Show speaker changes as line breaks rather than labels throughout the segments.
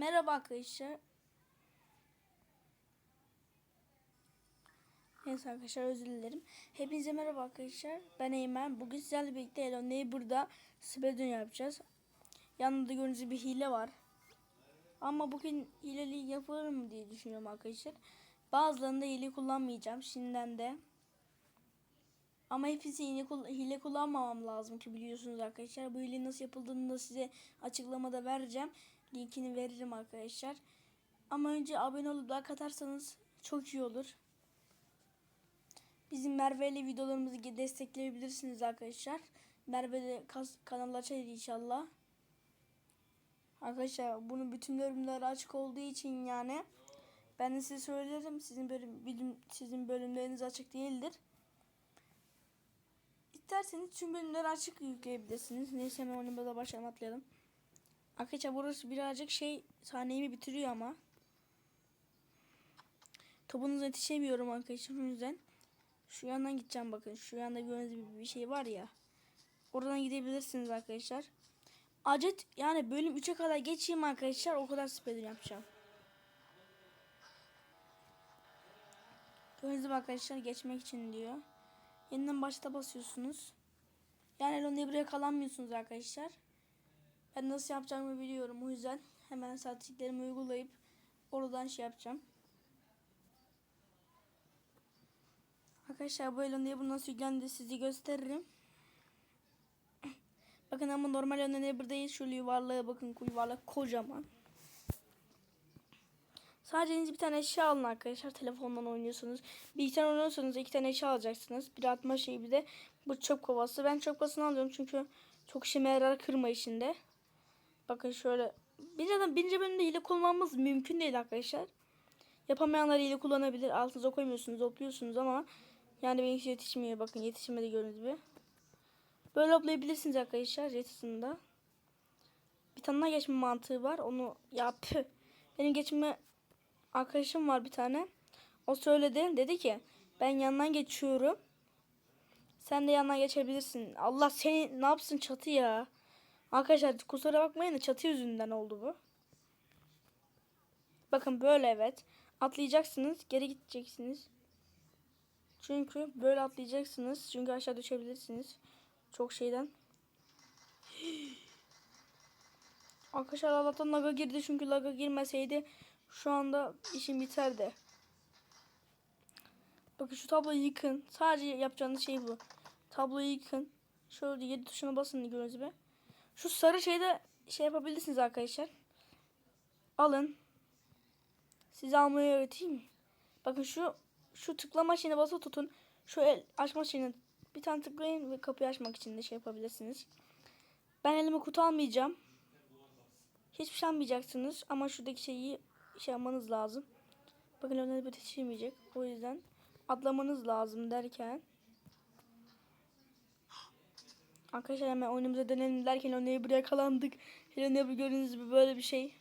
merhaba arkadaşlar. Neyse arkadaşlar özür dilerim. Hepinize merhaba arkadaşlar. Ben Eymen. Bugün sizlerle birlikte Hello Neighbor'da Sibedon yapacağız. Yanında gördüğünüz bir hile var. Ama bugün hileli yapılır mı diye düşünüyorum arkadaşlar. Bazılarında hile kullanmayacağım şimdiden de. Ama hepsi hile, hile kullanmamam lazım ki biliyorsunuz arkadaşlar. Bu hile nasıl yapıldığını da size açıklamada vereceğim. Linkini veririm arkadaşlar. Ama önce abone olup like atarsanız çok iyi olur. Bizim Merve ile videolarımızı destekleyebilirsiniz arkadaşlar. Merve de kanal açar inşallah. Arkadaşlar bunun bütün bölümleri açık olduğu için yani ben de size söylerim sizin bölüm, bilim, sizin bölümleriniz açık değildir. İsterseniz tüm bölümleri açık yükleyebilirsiniz. Neyse hemen onu da başlayalım atlayalım. Arkadaşlar burası birazcık şey sahneyi bitiriyor ama. Topunuza yetişemiyorum arkadaşlar o yüzden. Şu yandan gideceğim bakın. Şu yanda gördüğünüz bir şey var ya. Oradan gidebilirsiniz arkadaşlar. Acet yani bölüm 3'e kadar geçeyim arkadaşlar. O kadar speedrun yapacağım. Gördüğünüz gibi arkadaşlar geçmek için diyor. Yeniden başta basıyorsunuz. Yani Elon'da buraya kalamıyorsunuz arkadaşlar. Ben nasıl yapacağımı biliyorum. O yüzden hemen stratejilerimi uygulayıp oradan şey yapacağım. Arkadaşlar bu Elon'da bu nasıl yüklendi sizi gösteririm. Bakın ama normal Elon'da buradayız. Şöyle yuvarlığa bakın. Yuvarlak kocaman. Sadece bir tane eşya alın arkadaşlar. Telefondan oynuyorsunuz. Bilgisayar oynuyorsanız iki tane eşya alacaksınız. Bir atma şeyi bir de bu çöp kovası. Ben çöp kovasını alıyorum çünkü çok işime yarar kırma işinde. Bakın şöyle. Bir adam birinci bölümde hile kullanmamız mümkün değil arkadaşlar. Yapamayanlar hile kullanabilir. Altınıza koymuyorsunuz, hopluyorsunuz ama yani benimki yetişmiyor. Bakın yetişmedi gördüğünüz gibi. Böyle hoplayabilirsiniz arkadaşlar yetişinde. Bir tane geçme mantığı var. Onu ya püh. Benim geçme arkadaşım var bir tane. O söyledi. Dedi ki ben yandan geçiyorum. Sen de yandan geçebilirsin. Allah seni ne yapsın çatı ya. Arkadaşlar kusura bakmayın da çatı yüzünden oldu bu. Bakın böyle evet. Atlayacaksınız. Geri gideceksiniz. Çünkü böyle atlayacaksınız. Çünkü aşağı düşebilirsiniz. Çok şeyden. Arkadaşlar Allah'tan laga girdi. Çünkü laga girmeseydi şu anda işim biterdi. Bakın şu tabloyu yıkın. Sadece yapacağınız şey bu. Tabloyu yıkın. Şöyle 7 tuşuna basın gördüğünüz gibi. Şu sarı şeyde şey yapabilirsiniz arkadaşlar. Alın. Size almayı öğreteyim. Bakın şu şu tıklama şeyine basılı tutun. Şu el açma şeyine bir tane tıklayın ve kapıyı açmak için de şey yapabilirsiniz. Ben elime kutu almayacağım. Hiçbir şey almayacaksınız ama şuradaki şeyi şey yapmanız lazım. Bakın önüne bir yetişemeyecek. O yüzden atlamanız lazım derken Arkadaşlar hemen oyunumuza dönelim derken Hello buraya yakalandık. Hello Neighbor gördüğünüz gibi böyle bir şey.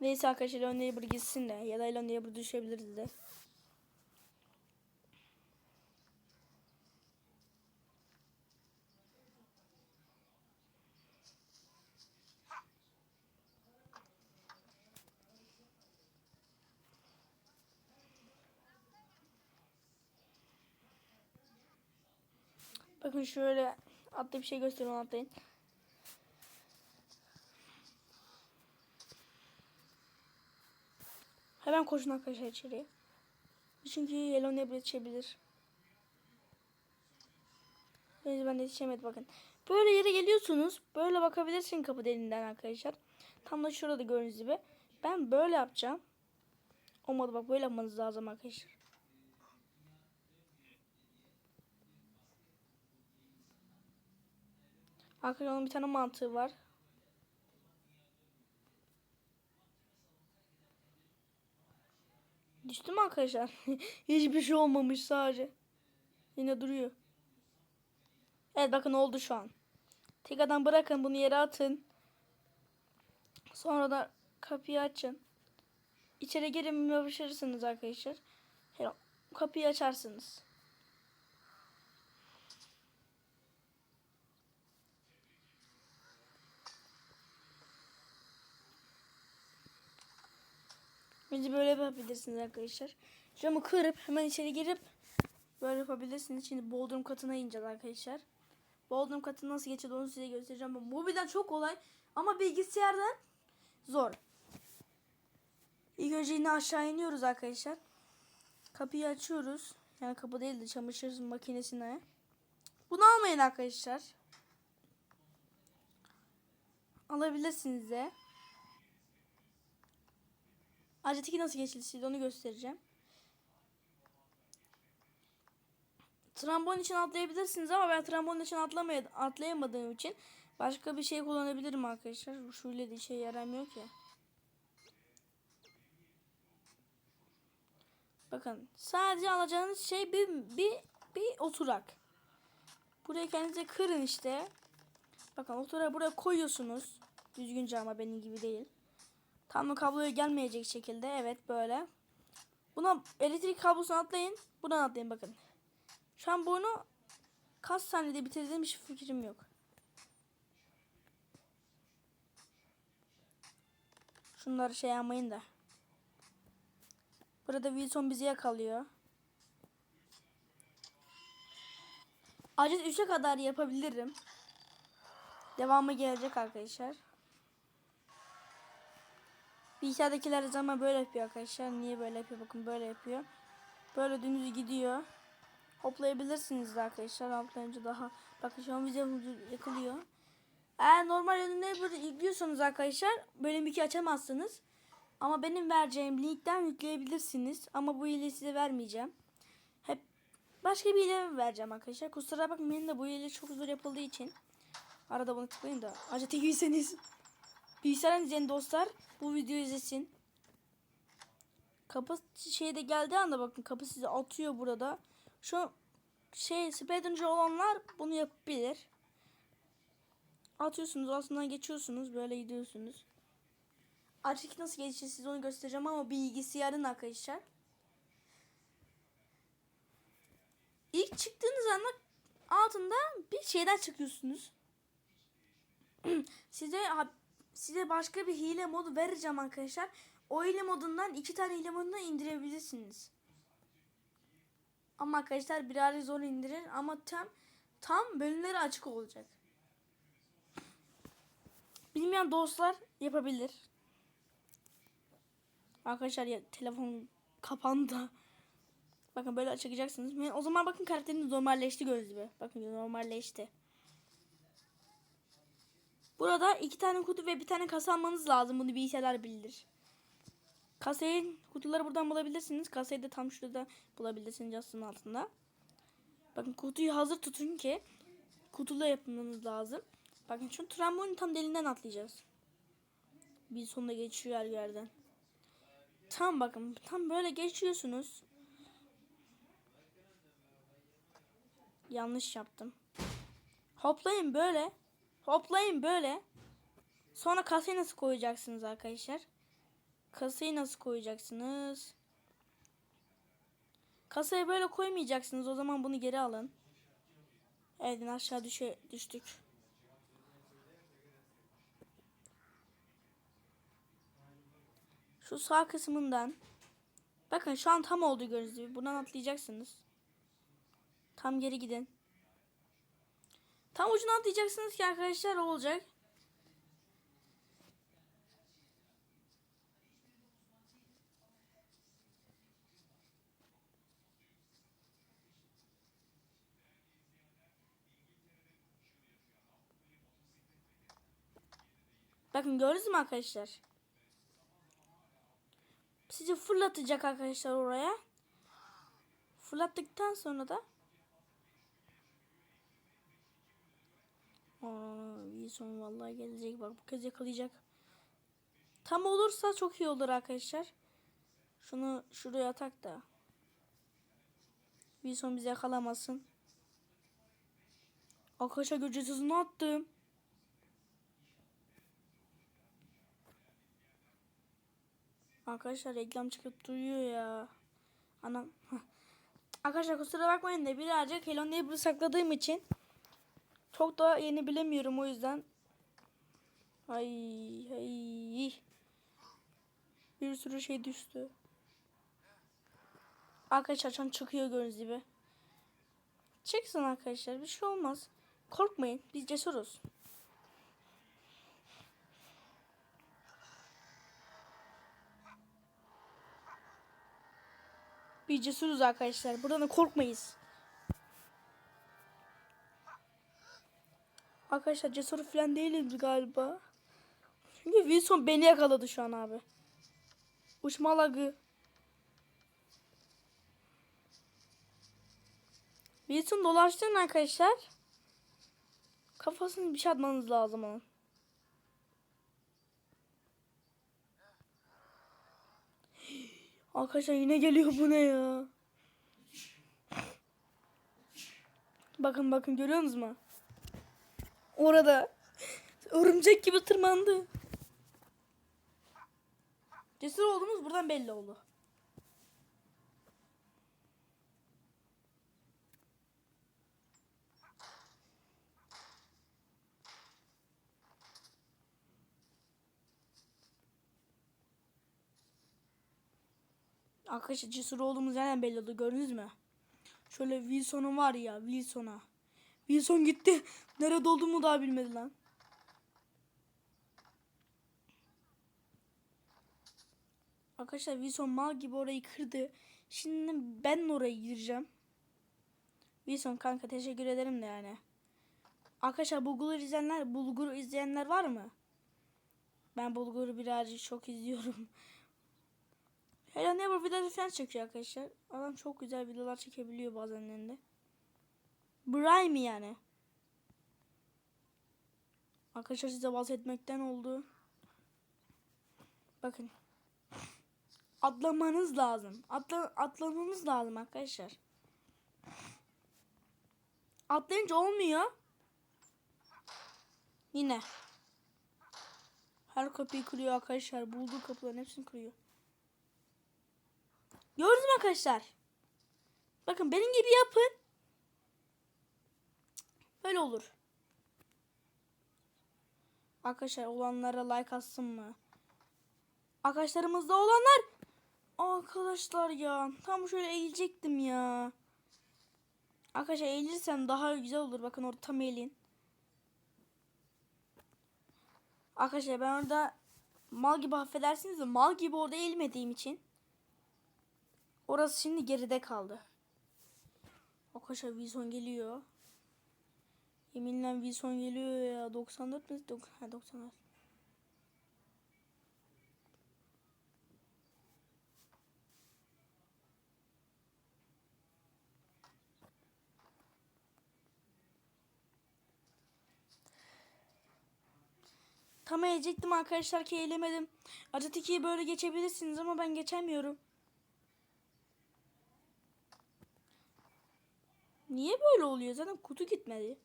Neyse arkadaşlar Hello Neighbor gitsin de ya da Hello Neighbor düşebiliriz de. Bakın şöyle atlı bir şey gösteriyorum atlayın. Hemen koşun arkadaşlar içeriye. Çünkü Yellow Nebula yetişebilir. Neyse ben yetişemedim bakın. Böyle yere geliyorsunuz. Böyle bakabilirsin kapı deliğinden arkadaşlar. Tam da şurada gördüğünüz gibi. Ben böyle yapacağım. Olmadı bak böyle yapmanız lazım arkadaşlar. Arkadaşlar onun bir tane mantığı var. Düştü mü arkadaşlar? Hiçbir şey olmamış sadece. Yine duruyor. Evet bakın oldu şu an. Tek adam bırakın bunu yere atın. Sonra da kapıyı açın. İçeri girin yapışırsınız arkadaşlar. Kapıyı açarsınız. Bizi böyle yapabilirsiniz arkadaşlar. Camı kırıp hemen içeri girip böyle yapabilirsiniz. Şimdi Bodrum katına ineceğiz arkadaşlar. Bodrum katı nasıl geçiyor onu size göstereceğim. Bu mobilden çok kolay ama bilgisayardan zor. İlk önce yine aşağı iniyoruz arkadaşlar. Kapıyı açıyoruz. Yani kapı değil de çamaşır makinesine. Bunu almayın arkadaşlar. Alabilirsiniz de. Acetiki nasıl geçildi size onu göstereceğim. Trambon için atlayabilirsiniz ama ben trambon için atlamaya, atlayamadığım için başka bir şey kullanabilirim arkadaşlar. Şöyle de işe yaramıyor ki. Bakın sadece alacağınız şey bir, bir, bir oturak. Buraya kendinize kırın işte. Bakın oturağı buraya koyuyorsunuz. Düzgünce ama benim gibi değil. Tam kabloya gelmeyecek şekilde. Evet böyle. Buna elektrik kablosunu atlayın. Buradan atlayın bakın. Şu an bunu kaç saniyede bitirdiğim hiç fikrim yok. Şunları şey yapmayın da. Burada Wilson bizi yakalıyor. Acil 3'e kadar yapabilirim. Devamı gelecek arkadaşlar. Bilgisayardakiler zaman böyle yapıyor arkadaşlar. Niye böyle yapıyor? Bakın böyle yapıyor. Böyle dümdüz gidiyor. Hoplayabilirsiniz de arkadaşlar. Hoplayınca daha bakın şu an bize yakılıyor. Eğer normal yönünde böyle yüklüyorsanız arkadaşlar bölüm 2 açamazsınız. Ama benim vereceğim linkten yükleyebilirsiniz. Ama bu hileyi size vermeyeceğim. Hep başka bir hile vereceğim arkadaşlar. Kusura bakmayın da bu hile çok zor yapıldığı için. Arada bunu tıklayın da. Acı giyseniz. Bilgisayarın izleyen dostlar bu videoyu izlesin. Kapı şeyde geldiği anda bakın kapı sizi atıyor burada. Şu şey speedrunner olanlar bunu yapabilir. Atıyorsunuz altından geçiyorsunuz böyle gidiyorsunuz. Artık nasıl geçeceğiz size onu göstereceğim ama bilgisayarın arkadaşlar. İlk çıktığınız anda altında bir şeyden çıkıyorsunuz. size size başka bir hile modu vereceğim arkadaşlar. O hile modundan iki tane hile modundan indirebilirsiniz. Ama arkadaşlar birazcık zor indirir ama tam tam bölümleri açık olacak. Bilmeyen dostlar yapabilir. Arkadaşlar ya telefon kapandı. Bakın böyle açacaksınız. O zaman bakın karakteriniz normalleşti göz gibi. Bakın normalleşti. Burada iki tane kutu ve bir tane kasa almanız lazım. Bunu bilgisayarlar bilir. Kasayı kutuları buradan bulabilirsiniz. Kasayı da tam şurada bulabilirsiniz yastığın altında. Bakın kutuyu hazır tutun ki kutulu yapmanız lazım. Bakın şu trambolin tam delinden atlayacağız. Bir sonunda geçiyor her yerden. Tam bakın tam böyle geçiyorsunuz. Yanlış yaptım. Hoplayın böyle. Hoplayın böyle. Sonra kasayı nasıl koyacaksınız arkadaşlar? Kasayı nasıl koyacaksınız? Kasayı böyle koymayacaksınız. O zaman bunu geri alın. Evet aşağı düşe, düştük. Şu sağ kısmından. Bakın şu an tam oldu gördüğünüz gibi. Buradan atlayacaksınız. Tam geri gidin. Tam ucuna atlayacaksınız ki arkadaşlar olacak. Bakın gördünüz mü arkadaşlar? Sizi fırlatacak arkadaşlar oraya. Fırlattıktan sonra da Aa, son vallahi gelecek bak bu kez yakalayacak. Tam olursa çok iyi olur arkadaşlar. Şunu şuraya atak da. Wilson bizi yakalamasın. Arkadaşlar göreceğiz hızını attım. Arkadaşlar reklam çıkıp duruyor ya. Anam. Arkadaşlar kusura bakmayın da birazcık Hello Neighbor'ı sakladığım için çok da yeni bilemiyorum o yüzden. Ay ay. Bir sürü şey düştü. Arkadaşlar çan çıkıyor gördüğünüz gibi. Çıksın arkadaşlar bir şey olmaz. Korkmayın biz cesuruz. Biz cesuruz arkadaşlar. Buradan da korkmayız. Arkadaşlar cesur falan değiliz galiba. Çünkü Wilson beni yakaladı şu an abi. Uçma lagı. Wilson dolaştın arkadaşlar. Kafasını bir şey atmanız lazım onun. Arkadaşlar yine geliyor bu ne ya? Bakın bakın görüyor musunuz mu? Orada örümcek gibi tırmandı. Cesur olduğumuz buradan belli oldu. Arkadaşlar cesur olduğumuz nereden belli oldu gördünüz mü? Şöyle Wilson'un var ya Wilson'a. Wilson gitti. Nerede olduğumu daha bilmedi lan. Arkadaşlar Wilson mal gibi orayı kırdı. Şimdi ben oraya gireceğim. Wilson kanka teşekkür ederim de yani. Arkadaşlar Bulgur izleyenler, Bulgur izleyenler var mı? Ben Bulgur'u birazcık çok izliyorum. Hello Neighbor videoları falan çekiyor arkadaşlar. Adam çok güzel videolar çekebiliyor bazenlerinde. Brime yani. Arkadaşlar size bahsetmekten oldu. Bakın. Atlamanız lazım. Atla, atlamamız lazım arkadaşlar. Atlayınca olmuyor. Yine. Her kapıyı kırıyor arkadaşlar. Bulduğu kapıların hepsini kırıyor. Gördünüz mü arkadaşlar? Bakın benim gibi yapın. Böyle olur. Arkadaşlar olanlara like atsın mı? Arkadaşlarımızda olanlar. Arkadaşlar ya. Tam şöyle eğilecektim ya. Arkadaşlar eğilirsem daha güzel olur. Bakın orada tam eğilin. Arkadaşlar ben orada mal gibi affedersiniz de mal gibi orada eğilmediğim için. Orası şimdi geride kaldı. Arkadaşlar Wilson geliyor. Yeminle Wilson geliyor ya. 94 mi? Ha 94. Tam eğecektim arkadaşlar ki eğlemedim. 2'yi böyle geçebilirsiniz ama ben geçemiyorum. Niye böyle oluyor? Zaten kutu gitmedi.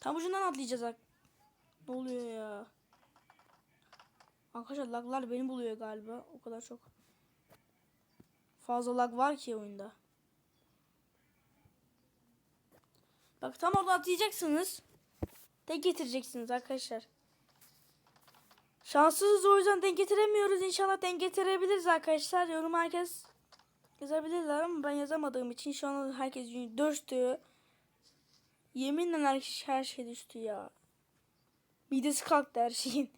Tam ucundan atlayacağız. Ne oluyor ya? Arkadaşlar laglar beni buluyor galiba. O kadar çok. Fazla lag var ki oyunda. Bak tam orada atlayacaksınız. Denk getireceksiniz arkadaşlar. Şanssızız o yüzden denk getiremiyoruz. İnşallah denk getirebiliriz arkadaşlar. Yorum herkes yazabilirler ama ben yazamadığım için şu an herkes düştü. Yeminle her, her şey düştü ya. Midesi kalktı her şeyin.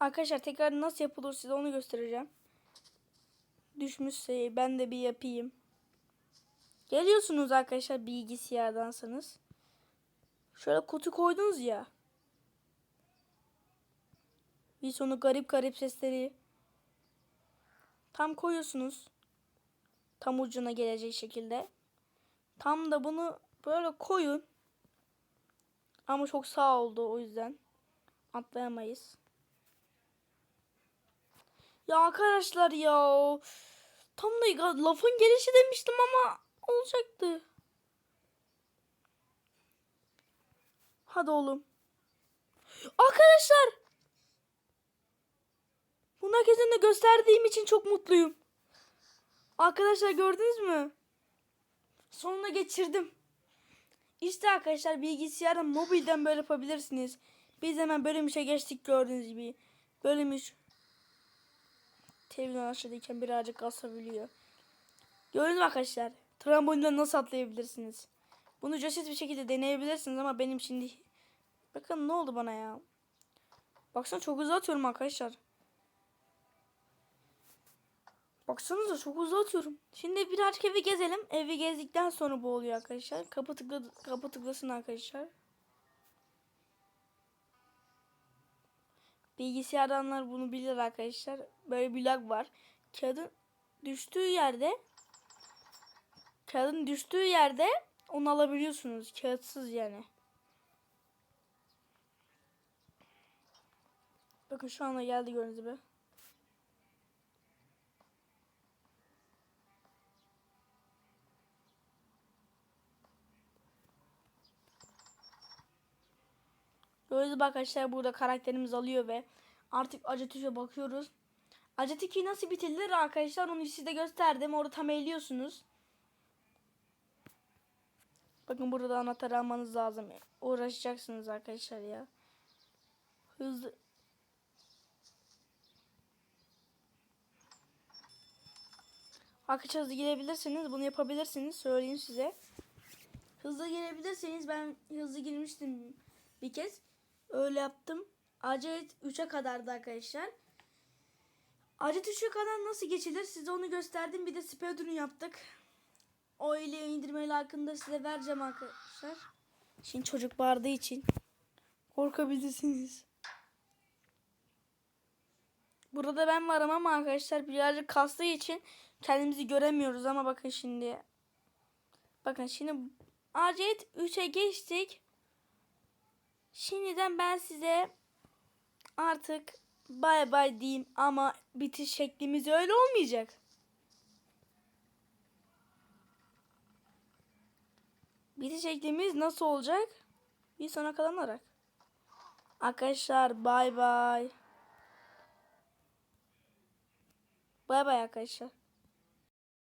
Arkadaşlar tekrar nasıl yapılır size onu göstereceğim. Düşmüşse ben de bir yapayım. Geliyorsunuz arkadaşlar bilgisayardansanız. Şöyle kutu koydunuz ya. Bir sonu garip garip sesleri tam koyuyorsunuz. Tam ucuna gelecek şekilde. Tam da bunu böyle koyun. Ama çok sağ oldu o yüzden. Atlayamayız. Ya arkadaşlar ya. Tam da lafın gelişi demiştim ama olacaktı. Hadi oğlum. Arkadaşlar. Bunu herkesin de gösterdiğim için çok mutluyum. Arkadaşlar gördünüz mü? Sonuna geçirdim. İşte arkadaşlar bilgisayarın mobilden böyle yapabilirsiniz. Biz hemen bölüm işe geçtik gördüğünüz gibi. Bölüm iş. televizyon aşağıdayken birazcık kasabiliyor. Gördünüz mü arkadaşlar? Trambolinden nasıl atlayabilirsiniz? Bunu ücretsiz bir şekilde deneyebilirsiniz ama benim şimdi... Bakın ne oldu bana ya? Baksana çok hızlı atıyorum arkadaşlar. Baksanıza çok hızlı atıyorum. Şimdi birazcık evi gezelim. Evi gezdikten sonra bu oluyor arkadaşlar. Kapı, tıkla, kapı tıklasın arkadaşlar. Bilgisayardanlar bunu bilir arkadaşlar. Böyle bir lag var. Kağıdın düştüğü yerde kağıdın düştüğü yerde onu alabiliyorsunuz. Kağıtsız yani. Bakın şu anda geldi gördüğünüz gibi. Gibi arkadaşlar burada karakterimiz alıyor ve artık Acetuş'a bakıyoruz. Acet 2 nasıl bitirilir arkadaşlar onu size gösterdim. Orada tam eğiliyorsunuz. Bakın burada anahtar almanız lazım. Uğraşacaksınız arkadaşlar ya. Hızlı. Arkadaşlar hızlı girebilirsiniz. Bunu yapabilirsiniz. Söyleyeyim size. Hızlı girebilirsiniz. Ben hızlı girmiştim bir kez. Öyle yaptım. Acet 3'e kadardı arkadaşlar. Acet 3'e kadar nasıl geçilir size onu gösterdim. Bir de speedrun yaptık. O ile indirmeli hakkında size vereceğim arkadaşlar. Şimdi çocuk bağırdığı için korkabilirsiniz. Burada ben varım ama arkadaşlar birazcık kastığı için kendimizi göremiyoruz ama bakın şimdi. Bakın şimdi Acet 3'e geçtik. Şimdiden ben size artık bay bay diyeyim ama bitiş şeklimiz öyle olmayacak. Bitiş şeklimiz nasıl olacak? Bir sona kalanarak. Arkadaşlar bay bay. Bay bay arkadaşlar.